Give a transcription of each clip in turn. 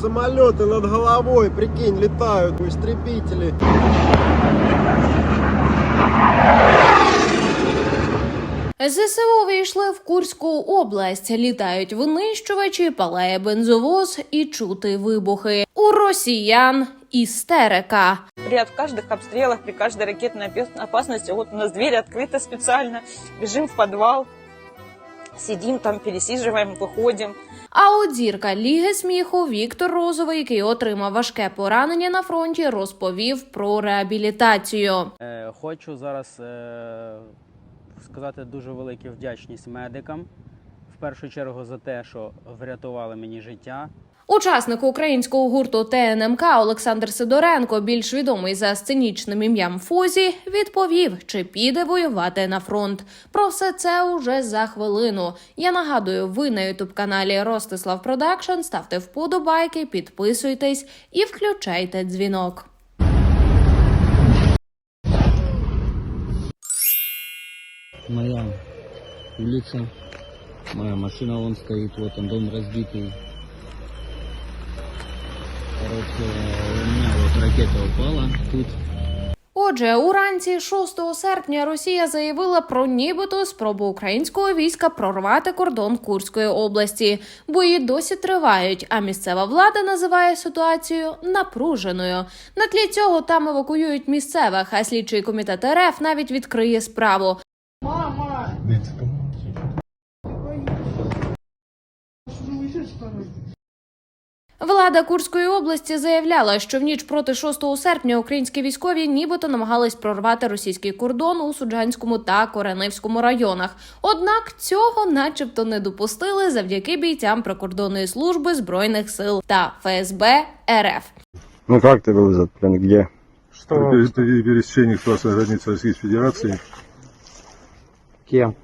Самолеты над головой, прикинь, летают, истребители. ЗСУ війшли в Курську область. Літають винищувачі, палає бензовоз і чути вибухи. У росіян істерика. При от каждых обстрелах, при каждой ракетной опе- опасности, вот у нас дверь открыта специально, бежим в подвал, сидим там, пересіжуємо, виходимо. А от зірка Ліги сміху Віктор Розовий, який отримав важке поранення на фронті, розповів про реабілітацію. Е, Хочу зараз е, сказати дуже велику вдячність медикам. В першу чергу за те, що врятували мені життя. Учасник українського гурту ТНМК Олександр Сидоренко, більш відомий за сценічним ім'ям Фозі, відповів, чи піде воювати на фронт. Про все це уже за хвилину. Я нагадую, ви на ютуб каналі Ростислав Продакшн ставте вподобайки, підписуйтесь і включайте дзвінок. моя улица, моя машина вон стоит, вот он дом разбитый. Короче, у меня вот ракета упала тут. Отже, уранці 6 серпня Росія заявила про нібито спробу українського війська прорвати кордон Курської області. Бої досі тривають, а місцева влада називає ситуацію напруженою. На тлі цього там евакуюють місцевих, а слідчий комітет РФ навіть відкриє справу. Влада Курської області заявляла, що в ніч проти 6 серпня українські військові нібито намагались прорвати російський кордон у Суджанському та Кореневському районах. Однак цього, начебто, не допустили завдяки бійцям прикордонної служби збройних сил та ФСБ РФ. Ну как ты был взят, блин, где? Что? При пересечении государственной границы Российской Федерации Кем?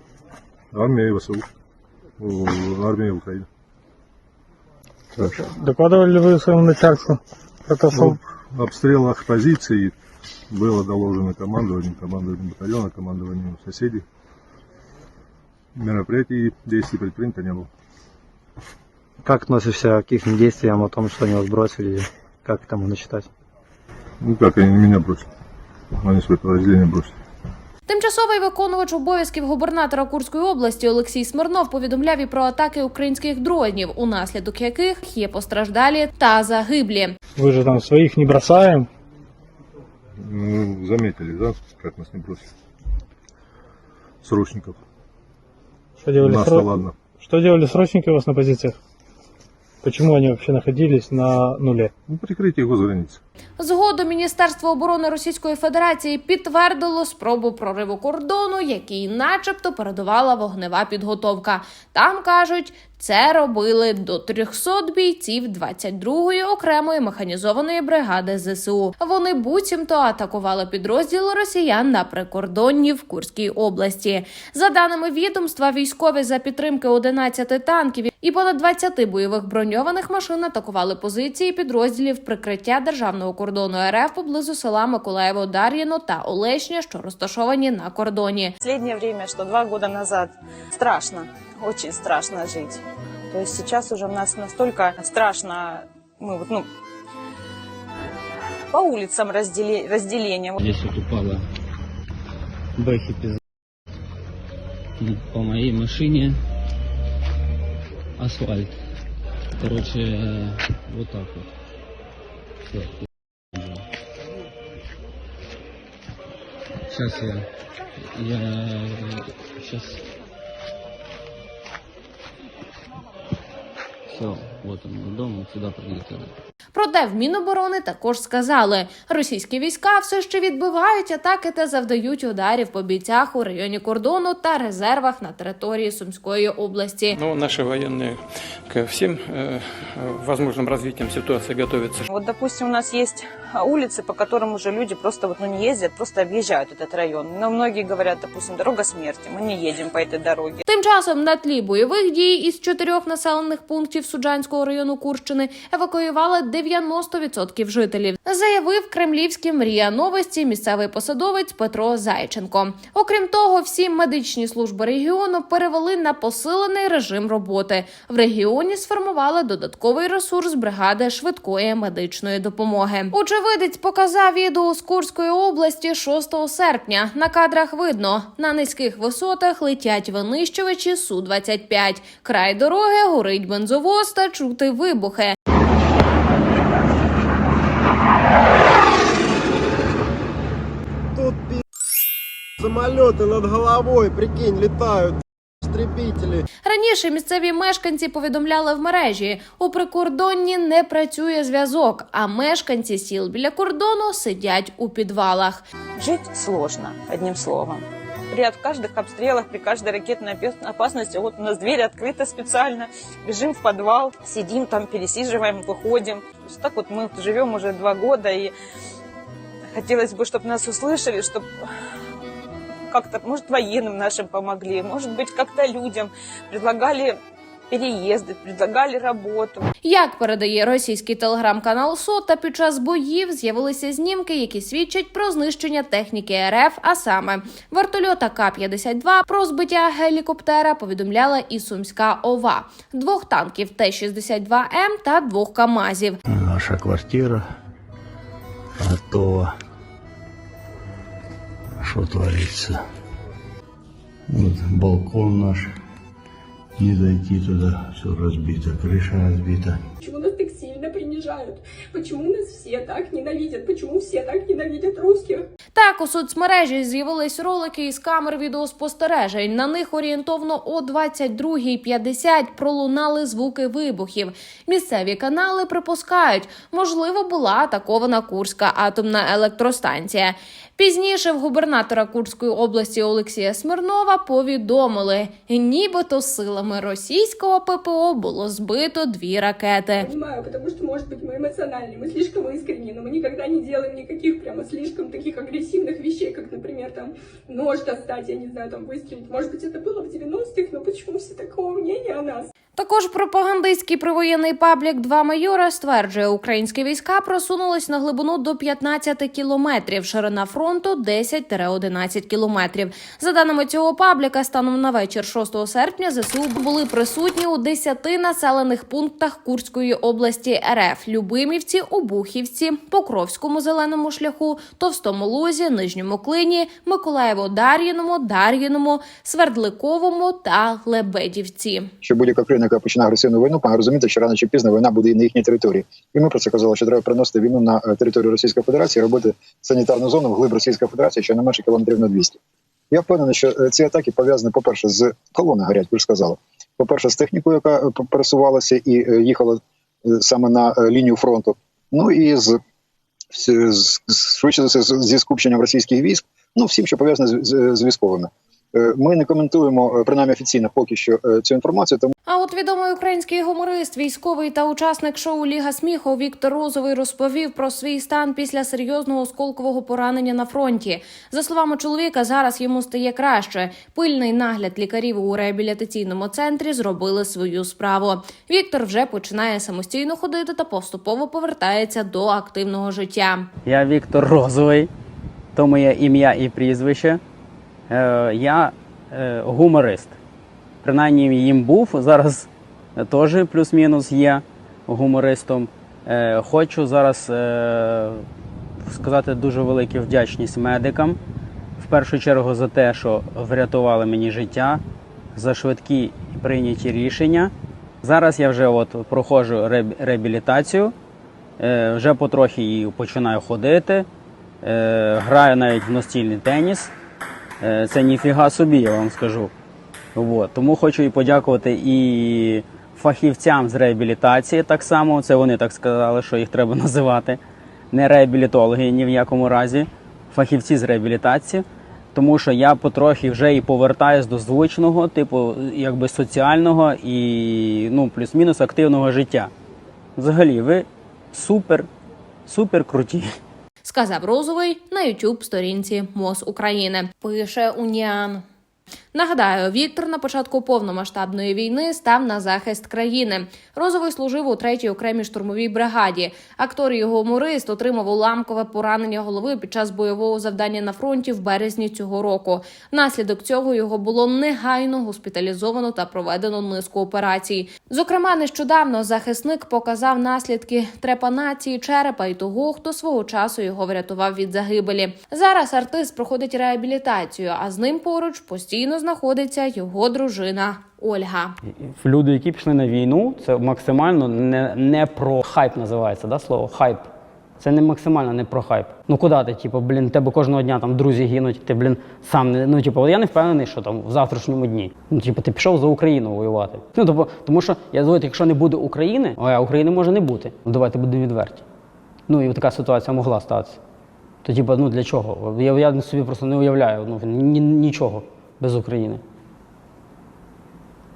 армия ВСУ, у- армия Украины. Докладывали ли вы своему начальству про то, что В обстрелах позиций было доложено командованию, командованию батальона, командованию соседей. Мероприятий и действий предпринято не было. Как относишься к их действиям о том, что они вас бросили? Как это можно считать? Ну как, они меня бросили. Они свое подразделение бросили. Тимчасовий виконувач обов'язків губернатора Курської області Олексій Смирнов повідомляв і про атаки українських дронів, унаслідок яких є постраждалі та загиблі. вы же там своих не бросаем? Ну, заметили, да, как нас не бросили. Срочников. Что делали, Нас-то сро- ладно. что делали срочники у вас на позициях? Почему они вообще находились на нуле? Ну, прикрытие госграницы. Згодом Міністерство оборони Російської Федерації підтвердило спробу прориву кордону, який, начебто, передувала вогнева підготовка. Там кажуть, це робили до 300 бійців 22-ї окремої механізованої бригади ЗСУ. Вони буцімто атакували підрозділи росіян на прикордонні в Курській області. За даними відомства, військові за підтримки 11 танків і понад 20 бойових броньованих машин атакували позиції підрозділів прикриття державного кордону РФ поблизу села Миколаєво Дар'їно та Олешня, що розташовані на кордоні. Последнее время, что два года назад, страшно, очень страшно жить. То есть сейчас уже у нас настолько страшно, мы вот, ну, по улицам разделе- разделение. Вот Здесь вот упала бэхи пизда. Ну, По моей машине асфальт. Короче, э, вот так вот. Сейчас я... Я... Сейчас... Все, вот он мой дом, вот сюда прилетели. Проте в Міноборони також сказали, російські війська все ще відбивають атаки та завдають ударів по бійцях у районі кордону та резервах на території Сумської області. Но наши военные ко всем э, возможным развитиям ситуации готовятся. Вот, допустим, у нас есть а, улицы, по которым уже люди просто вот, ну, не ездят, просто объезжают этот район. Но многие говорят, допустим, дорога смерти, мы не едем по этой дороге. Тим часом на тлі бойових дій із чотирьох населених пунктів Суджанської Краматорського району Курщини евакуювали 90% жителів. Заявив кремлівські мрія новості місцевий посадовець Петро Зайченко. Окрім того, всі медичні служби регіону перевели на посилений режим роботи. В регіоні сформували додатковий ресурс бригади швидкої медичної допомоги. Очевидець показав відео з Курської області 6 серпня. На кадрах видно на низьких висотах летять винищувачі су 25 Край дороги горить бензовоз та чути вибухи. Тут пи самолеты над головой, прикинь, летают. Истребители. Раніше місцеві мешканці повідомляли в мережі, у прикордонні не працює зв'язок, а мешканці сіл біля кордону сидять у підвалах. Жить сложно, одним словом. При от каждых обстрелах, при каждой ракетной опе- опасности, вот у нас дверь открыта специально, бежим в подвал, сидим там, пересиживаем, выходим. То есть так вот мы вот живем уже два года, и хотелось бы, чтобы нас услышали, чтобы как-то, может, военным нашим помогли, может быть, как-то людям предлагали переезды, предлагали работу. Як передає російський телеграм-канал Сота, під час боїв з'явилися знімки, які свідчать про знищення техніки РФ, а саме вертольота К-52, про збиття гелікоптера повідомляла і Сумська ОВА, двох танків Т-62М та двох КАМАЗів. Наша квартира готова. Что творится? Вот балкон наш. Не зайти туда, все разбито, крыша разбита. Почему нас так сильно принижают? Почему нас все так ненавидят? Почему все так ненавидят русских? Так, у соцмережі з'явились ролики із камер відеоспостережень. На них орієнтовно о 22.50 пролунали звуки вибухів. Місцеві канали припускають, можливо, була атакована Курська атомна електростанція. Пізніше в губернатора Курської області Олексія Смирнова повідомили, нібито силами російського ППО було збито дві ракети Понимаю, потому что, может быть, мы эмоциональны, мы слишком искренни, но мы никогда не делаем никаких прямо слишком таких агрессивных вещей, как, например, там, нож достать, я не знаю, там, выстрелить. Может быть, это было в 90-х, но почему все такого мнения о нас? Також пропагандистський привоєнний паблік «Два майора стверджує, українські війська просунулись на глибину до 15 кілометрів, ширина фронту 10-11 кілометрів. За даними цього пабліка, станом на вечір 6 серпня ЗСУ були присутні у 10 населених пунктах Курської області РФ: Любимівці, Обухівці, Покровському зеленому шляху, Товстому Лузі, Нижньому Клині, Миколаєво-Дар'їному, Дар'їному, Свердликовому та Лебедівці. що будь-яка країна, яка починає агресивну війну, має розуміти, що рано чи пізно війна буде і на їхній території. І ми про це казали, що треба приносити війну на е, територію Російської Федерації, робити санітарну зону в глиб Російської Федерації, що не менше кілометрів на 200. Я впевнений, що е, ці атаки пов'язані, по-перше, з колони гарять, ви ж сказали. По-перше, з технікою, яка е, пересувалася і їхала саме на е, лінію фронту. Ну і з, з, з- з- швидше зі скупченням російських військ, ну всім, що пов'язане з, з, військовими. Е, Ми не коментуємо е, принаймні офіційно поки що цю інформацію, тому А от відомий український гуморист, військовий та учасник шоу Ліга сміху Віктор Розовий розповів про свій стан після серйозного осколкового поранення на фронті. За словами чоловіка, зараз йому стає краще. Пильний нагляд лікарів у реабілітаційному центрі зробили свою справу. Віктор вже починає самостійно ходити та поступово повертається до активного життя. Я Віктор Розовий, то моє ім'я і прізвище. Е, я е, гуморист. Принаймні їм був. Зараз теж плюс-мінус є гумористом. Е, хочу зараз е, сказати дуже велику вдячність медикам. В першу чергу за те, що врятували мені життя, за швидкі прийняті рішення. Зараз я вже от проходжу реабілітацію, е, вже потрохи і починаю ходити, е, граю навіть в настільний теніс. Е, Це ніфіга собі, я вам скажу. От. Тому хочу і подякувати і фахівцям з реабілітації так само. Це вони так сказали, що їх треба називати. Не реабілітологи ні в якому разі, фахівці з реабілітації. Тому що я потрохи вже і повертаюсь до звичного, типу, якби соціального і ну, плюс-мінус активного життя. Взагалі, ви супер, супер круті. сказав Розовий на youtube сторінці МОЗ України. Пише Уніан. Нагадаю, Віктор на початку повномасштабної війни став на захист країни. Розовий служив у третій окремій штурмовій бригаді. Актор і гуморист отримав уламкове поранення голови під час бойового завдання на фронті в березні цього року. Внаслідок цього його було негайно госпіталізовано та проведено низку операцій. Зокрема, нещодавно захисник показав наслідки трепанації черепа і того, хто свого часу його врятував від загибелі. Зараз артист проходить реабілітацію, а з ним поруч постійно знаходиться його дружина Ольга. Люди, які пішли на війну, це максимально не, не про хайп називається, да, слово хайп. Це не максимально не про хайп. Ну куди ти, типу, блін, тебе кожного дня там друзі гинуть, ти, блін, сам не. Ну, типу, я не впевнений, що там в завтрашньому дні. Ну, типу, ти пішов за Україну воювати. Ну, тобто, тому що я думаю, якщо не буде України, а України може не бути. Ну давайте будемо відверті. Ну і така ситуація могла статися. То, типу, ну для чого? Я, я собі просто не уявляю ну, ні, нічого без України.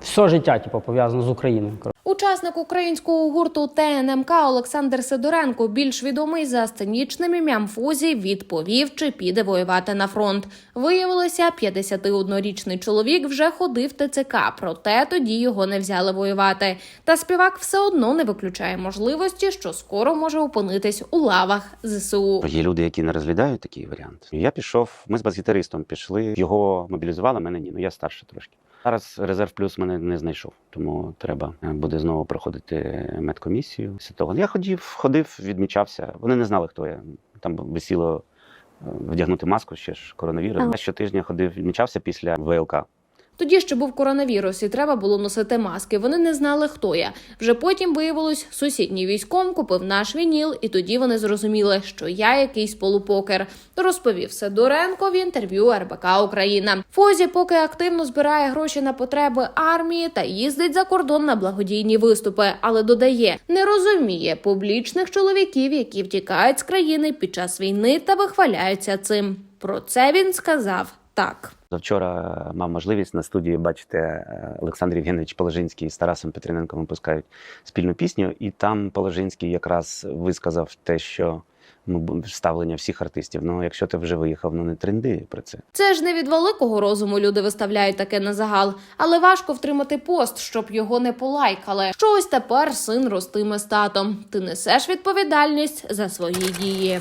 Все життя, типу, пов'язано з Україною. Учасник українського гурту ТНМК Олександр Сидоренко, більш відомий за сценічним ім'ям Фузі, відповів, чи піде воювати на фронт. Виявилося, 51-річний чоловік вже ходив ТЦК, проте тоді його не взяли воювати. Та співак все одно не виключає можливості, що скоро може опинитись у лавах ЗСУ. Є люди, які не розглядають такий варіант. Я пішов, ми з бас-гітаристом пішли, його мобілізували, мене ні. Ну я старше трошки. Зараз резерв плюс мене не знайшов, тому треба е, буде знову проходити медкомісію. Після того я ходів, ходив, відмічався. Вони не знали, хто я. Там висіло е, вдягнути маску, ще ж коронавірус. Я щотижня ходив, відмічався після ВЛК. Тоді ще був коронавірус, і треба було носити маски. Вони не знали, хто я. Вже потім виявилось, сусідній військом купив наш вініл, і тоді вони зрозуміли, що я якийсь полупокер. Розповів Сидоренко в інтерв'ю РБК Україна. Фозі поки активно збирає гроші на потреби армії та їздить за кордон на благодійні виступи, але додає, не розуміє публічних чоловіків, які втікають з країни під час війни та вихваляються цим. Про це він сказав так. Завчора мав можливість на студії бачити е, Олександр Євгенович Положинський з Тарасом Петриненком випускають спільну пісню, і там Положинський якраз висказав те, що ну ставлення всіх артистів. Ну, якщо ти вже виїхав, ну не тренди про це. Це ж не від великого розуму люди виставляють таке на загал, але важко втримати пост, щоб його не полайкали. Що ось тепер син ростиме з татом. Ти несеш відповідальність за свої дії.